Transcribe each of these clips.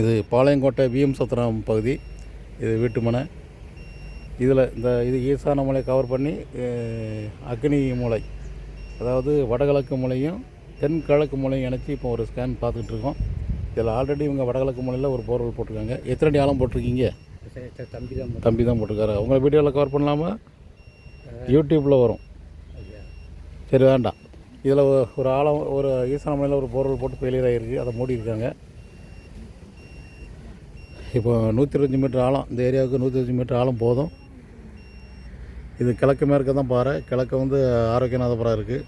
இது பாளையங்கோட்டை விஎம் சத்திரம் பகுதி. இது வீட்டுமனை இதில் இந்த இது ஈசான மலை கவர் பண்ணி அக்னி மூலை. அதாவது வடகிழக்கு மூலையும் தென்கிழக்கு மூலையும் இணைச்சி இப்போ ஒரு ஸ்கேன் பார்த்துக்கிட்டு இருக்கோம். இதில் ஆல்ரெடி இவங்க வடகிழக்கு மூலையில் ஒரு போர்வெல் போட்டிருக்காங்க. எத்தனை அடி ஆழம் போட்டிருக்கீங்க? தம்பி தான் தம்பி தான் போட்டிருக்காரு. உங்களை வீடியோவில் கவர் பண்ணலாமா? யூடியூப்பில் வரும். சரி வேண்டாம். இதில் ஒரு ஆழம் ஒரு ஈசான மலையில் ஒரு போர்வெல் போட்டு ஃபெயிலியர் ஆகிருக்கு அதை மூடி இருக்காங்க இப்போ நூற்றி இருபத்தஞ்சி மீட்டர் ஆழம் இந்த ஏரியாவுக்கு நூற்றி இருபத்தஞ்சி மீட்டர் ஆழம் போதும். இது கிழக்கு மேற்க தான் பாறை. கிழக்கு வந்து ஆரோக்கியநாதபுரம் இருக்குது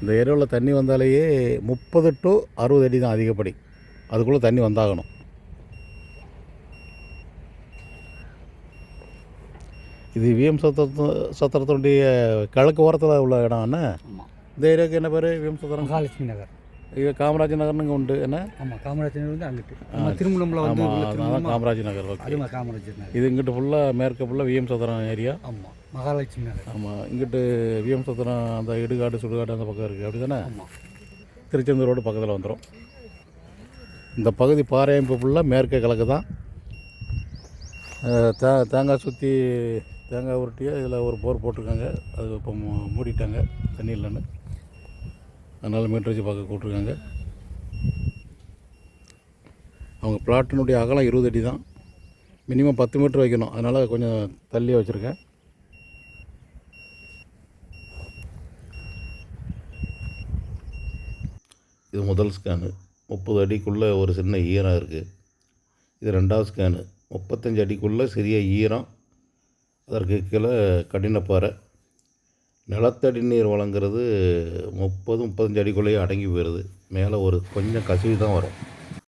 இந்த ஏரியாவில் தண்ணி வந்தாலேயே முப்பது டு அறுபது அடி தான் அதிகப்படி. அதுக்குள்ளே தண்ணி வந்தாகணும். இது விஎம் சத்திரத்து சத்திரத்தினுடைய கிழக்கு ஓரத்தில் உள்ள இடம் என்ன? ஆமாம் இந்த ஏரியாவுக்கு என்ன பேர்? விஎம் சத்திரம். மகாலட்சுமி நகர். இது காமராஜ் நகர்னு இங்கே உண்டு. என்ன? ஆமாம் காமராஜர் நகர் வந்து அங்கிட்டு. திருமணம்ல வந்து அதான் காமராஜ் நகர் ஓகே காமராஜர் நகர். இது இங்கிட்டு ஃபுல்லாக மேற்க ஃபுல்லாக விஎம் சத்திரம் ஏரியா. ஆமாம் மகாலட்சுமி நகர். ஆமாம் இங்கிட்டு விஎம் சத்திரம் அந்த இடுகாடு சுடுகாடு அந்த பக்கம் இருக்குது அப்படி தானே ஆமாம் திருச்செந்தூர் ரோடு பக்கத்தில் வந்துடும் இந்த பகுதி பாறையமைப்பு ஃபுல்லாக மேற்கே கிழக்கு தான். தே தேங்காய் சுற்றி தேங்காய் உருட்டியாக இதில் ஒரு போர் போட்டிருக்காங்க. அது இப்போ மூடிட்டாங்க தண்ணி இல்லைன்னு அதனால் மீட்டர் வச்சு பார்க்க கூப்பிட்ருக்காங்க அவங்க பிளாட்டினுடைய அகலம் இருபது அடி தான். மினிமம் பத்து மீட்டர் வைக்கணும். அதனால் கொஞ்சம் தள்ளியே வச்சுருக்கேன். இது முதல் ஸ்கேனு முப்பது அடிக்குள்ளே ஒரு சின்ன ஈரம் இருக்குது இது ரெண்டாவது ஸ்கேனு முப்பத்தஞ்சு அடிக்குள்ளே சிறிய ஈரம். அதற்கு கீழே கடினப்பாறை. நிலத்தடி நீர் வழங்குறது முப்பது முப்பத்தஞ்சு அடிக்குள்ளேயே அடங்கி போயிடுது. மேலே ஒரு கொஞ்சம் கசிவு தான் வரும்.